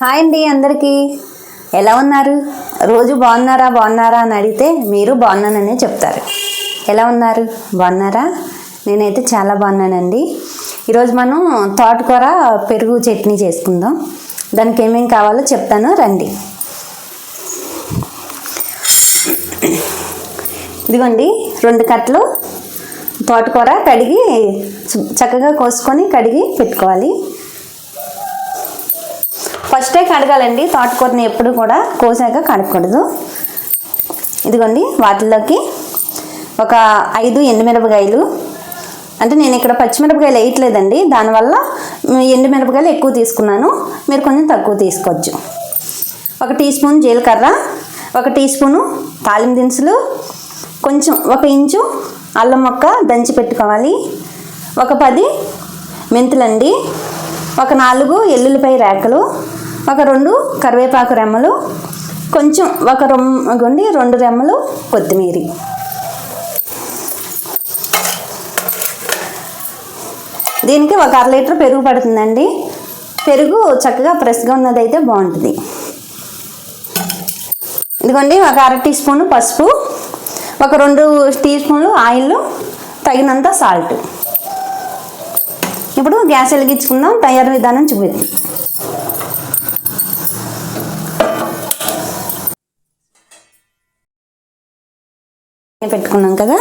Hi అండి అందరికీ. ఎలా ఉన్నారు? రోజు బాగున్నారా బాగున్నారా అని అడిగితే మీరు బాగున్నాననే చెప్తారు. ఎలా ఉన్నారు? బాగున్నారా? నేనైతే చాలా బాగున్నానండి. ఈరోజు మనం తోటకూర పెరుగు చట్నీ చేసుకుందాం. దానికి ఏమేమి కావాలో చెప్తాను రండి. ఇదిగోండి రెండు కట్టలు తోటకూర కడిగి చక్కగా కోసుకొని కడిగి పెట్టుకోవాలి. ఫస్టే కడగాలండి. తోటకూరని ఎప్పుడు కూడా కోసాక కడగకూడదు. ఇదిగోండి వాటిలోకి ఒక ఐదు ఎండుమిరపకాయలు. అంటే నేను ఇక్కడ పచ్చిమిరపకాయలు వేయట్లేదండి. దానివల్ల ఎండుమిరపకాయలు ఎక్కువ తీసుకున్నాను. మీరు కొంచెం తక్కువ తీసుకోవచ్చు. ఒక టీ స్పూన్ జీలకర్ర ఒక టీ స్పూను తాలిం దినుసులు కొంచెం ఒక ఇంచు అల్లం మొక్క దంచి పెట్టుకోవాలి. ఒక పది మెంతులండి. ఒక నాలుగు ఎల్లుల్లిపాయ రేకలు. ఒక రెండు కరివేపాకు రెమ్మలు కొంచెం ఒక రొమ్మండి రెండు రెమ్మలు కొత్తిమీర. దీనికి ఒక అర లీటర్ పెరుగు పడుతుందండి. పెరుగు చక్కగా ఫ్రెష్గా ఉన్నదైతే బాగుంటుంది. ఇదిగోండి ఒక అర టీ స్పూన్ పసుపు ఒక రెండు టీ స్పూన్లు ఆయిల్ తగినంత సాల్ట్. ఇప్పుడు గ్యాస్ వెలిగించుకుందాం తయారు విధానం చూపిద్దాం. పెట్టుకున్నాం కదా.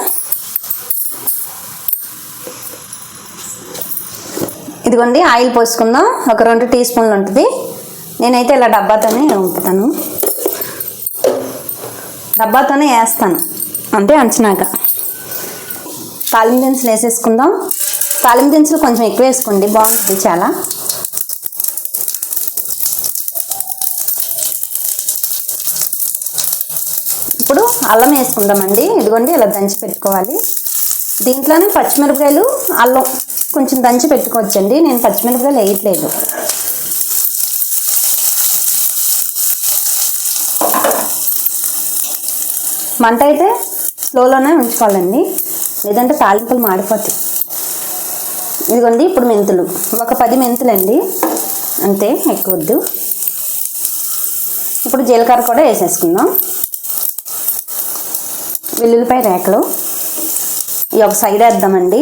ఇదిగోండి ఆయిల్ పోసుకుందాం. ఒక రెండు టీ స్పూన్లు ఉంటుంది. నేనైతే ఇలా డబ్బాతోనే ఉంపుతాను డబ్బాతోనే వేస్తాను. అంటే అంచనాక. తాలింపు దినుసులు వేసేసుకుందాం. తాలింపు దినుసులు కొంచెం ఎక్కువ వేసుకోండి. బాగుంటుంది చాలా ఇప్పుడు అల్లం వేసుకుందామండి. ఇదిగోండి ఇలా దంచి పెట్టుకోవాలి. దీంట్లోనే పచ్చిమిరపకాయలు అల్లం కొంచెం దంచి పెట్టుకోవచ్చండి. నేను పచ్చిమిరపకాయలు వేయట్లేదు. మంట అయితే స్లోలోనే ఉంచుకోవాలండి. లేదంటే తాలింపులు మాడిపోతాయి. ఇదిగోండి ఇప్పుడు మెంతులు. ఒక పది మెంతులండి. అంతే ఎక్కువ వద్దు ఇప్పుడు జీలకర్ర కూడా వేసేసుకుందాం. వెల్లుల్లిపాయ రేకలు. ఇవి ఒక సైడ్ వేద్దామండి.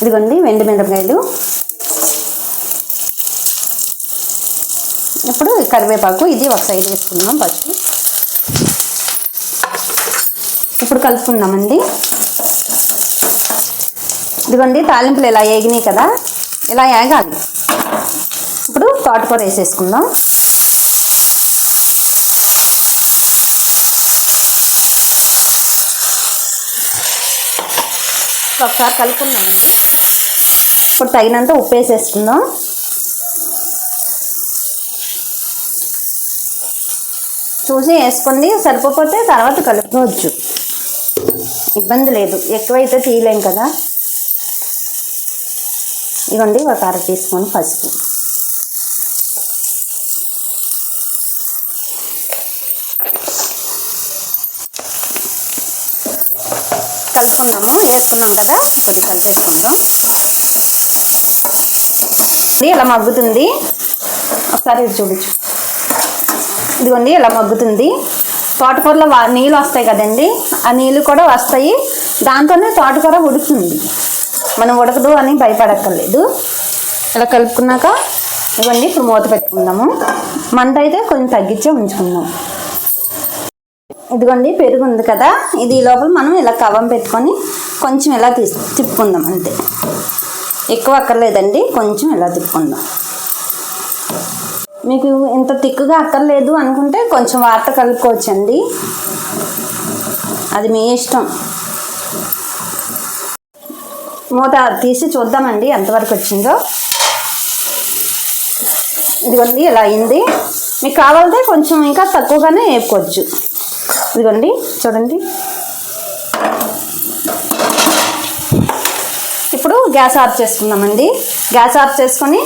ఇదిగోండి వెండి మిరపకాయలు. ఇప్పుడు కరివేపాకు ఇది ఒక సైడ్ వేసుకుందాం ఫస్ట్ ఇప్పుడు కలుపుకుందామండి. ఇదిగోండి తాలింపులు ఇలా ఏగినాయి కదా ఇలా ఏగాలి? ఇప్పుడు తోటకూర వేసేసుకుందాం. ఒకసారి కలుపుకుందామండి ఇప్పుడు తగినంత ఉప్పు వేసేసుకుందాం. చూసి వేసుకోండి సరిపోతే తర్వాత కలుపుకోవచ్చు. ఇబ్బంది లేదు. ఎక్కువైతే తీయలేం కదా. ఇవ్వండి ఒక అర టీ స్పూన్ కలుపుకుందాము వేసుకున్నాం కదా కొద్దిగా కలిపేసుకుందాం ఇది ఇలా మగ్గుతుంది? ఒకసారి ఇది చూపించు. ఇదిగోండి ఇలా మగ్గుతుంది? తోటకూరలో వా నీళ్ళు వస్తాయి కదండి ఆ నీళ్ళు కూడా వస్తాయి. దాంతోనే తోటకూర ఉడుకుతుంది. మనం ఉడకదు అని భయపడక్కర్లేదు. ఇలా కలుపుకున్నాక ఇవన్నీ ఇప్పుడు మూత పెట్టుకుందాము. మంట అయితే కొంచెం తగ్గించే ఉంచుకుందాం. ఇదిగోండి పెరుగు ఉంది కదా. ఇది ఈ లోపల మనం ఇలా కవం పెట్టుకొని కొంచెం ఇలా తీసు తిప్పుకుందాం అంతే. ఎక్కువ అక్కర్లేదండి కొంచెం ఇలా తిప్పుకుందాం. మీకు ఇంత తిక్కుగా అక్కర్లేదు అనుకుంటే కొంచెం వాటర్ కలుపుకోవచ్చండి. అది మీ ఇష్టం. మూత తీసి చూద్దామండి ఎంతవరకు వచ్చిందో. ఇదిగోండి ఇలా అయింది. మీకు కావాలంటే కొంచెం ఇంకా తక్కువగానే వేపుకోవచ్చు. ఇదిగోండి చూడండి. ఇప్పుడు గ్యాస్ ఆఫ్ చేసుకుందామండి. గ్యాస్ ఆఫ్ చేసుకొని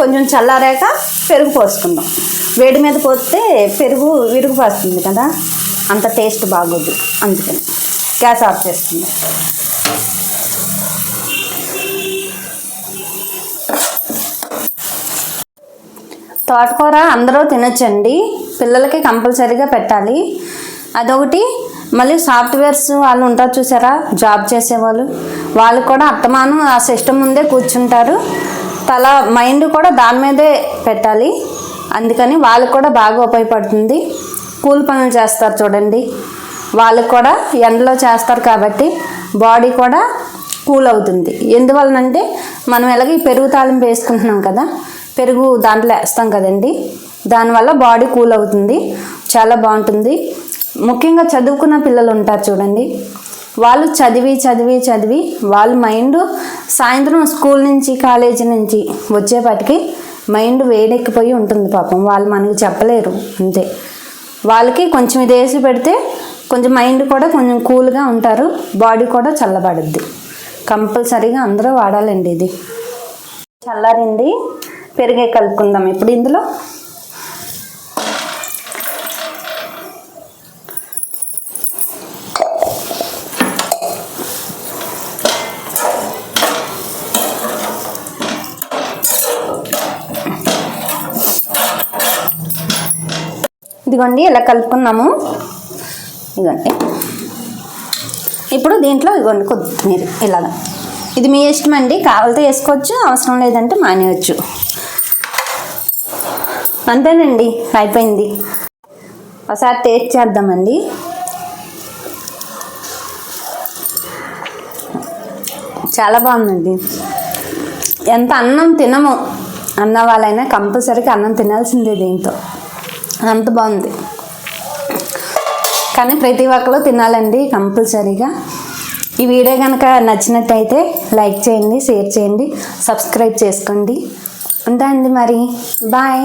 కొంచెం చల్లారాక పెరుగు పోసుకుందాం. వేడి మీద పోస్తే పెరుగు విరుగు పోస్తుంది కదా అంత టేస్ట్ బాగోదు అందుకని. గ్యాస్ ఆఫ్ చేసుకుందాం. తోటకూర అందరూ తినొచ్చండి. పిల్లలకి కంపల్సరీగా పెట్టాలి. అదొకటి. మళ్ళీ సాఫ్ట్వేర్స్ వాళ్ళు ఉంటారు చూసారా? జాబ్ చేసేవాళ్ళు. వాళ్ళు కూడా అత్తమానం ఆ సిస్టమ్ ముందే కూర్చుంటారు. తల మైండ్ కూడా దాని మీదే పెట్టాలి. అందుకని వాళ్ళకు కూడా బాగా ఉపయోగపడుతుంది. కూల్ పనులు చేస్తారు చూడండి. వాళ్ళు కూడా ఎండలో చేస్తారు కాబట్టి బాడీ కూడా కూల్ అవుతుంది. ఎందువలనంటే మనం ఎలాగ ఈ పెరుగు తాలింపు వేసుకుంటున్నాం కదా పెరుగు దాంట్లో వేస్తాం కదండి. దానివల్ల బాడీ కూల్ అవుతుంది. చాలా బాగుంటుంది. ముఖ్యంగా చదువుకున్న పిల్లలు ఉంటారు చూడండి. వాళ్ళు చదివి చదివి చదివి వాళ్ళ మైండ్ సాయంత్రం స్కూల్ నుంచి కాలేజీ నుంచి వచ్చేపాటికి మైండ్ వేడెక్కిపోయి ఉంటుంది పాపం. వాళ్ళు మనకి చెప్పలేరు. అంతే. వాళ్ళకి కొంచెం ఇది వేసి పెడితే కొంచెం మైండ్ కూడా కొంచెం కూల్గా ఉంటారు. బాడీ కూడా చల్లబడుద్ది. కంపల్సరీగా అందరూ వాడాలండి ఇది. చల్లారింది పెరిగే కలుపుకుందాం. ఇప్పుడు ఇందులో ఇదిగోండి ఇలా కలుపుకున్నాము. ఇదిగోండి. ఇప్పుడు దీంట్లో ఇదిగోండి కొత్తిమీర ఇలాగా. ఇది మీ ఇష్టం అండి. కావాలితే వేసుకోవచ్చు అవసరం లేదంటే మానేయచ్చు. అంతేనండి అయిపోయింది. ఒకసారి టేస్ట్ చేద్దామండి. చాలా బాగుందండి. ఎంత అన్నం తినము అన్న వాళ్ళైనా కంపల్సరీగా అన్నం తినాల్సిందే దీంతో. అంత బాగుంది. కానీ ప్రతి ఒక్కరు తినాలండి కంపల్సరీగా. ఈ వీడియో కనుక నచ్చినట్టయితే లైక్ చేయండి షేర్ చేయండి సబ్స్క్రైబ్ చేసుకోండి. ఉంటా అండి మరి. బాయ్.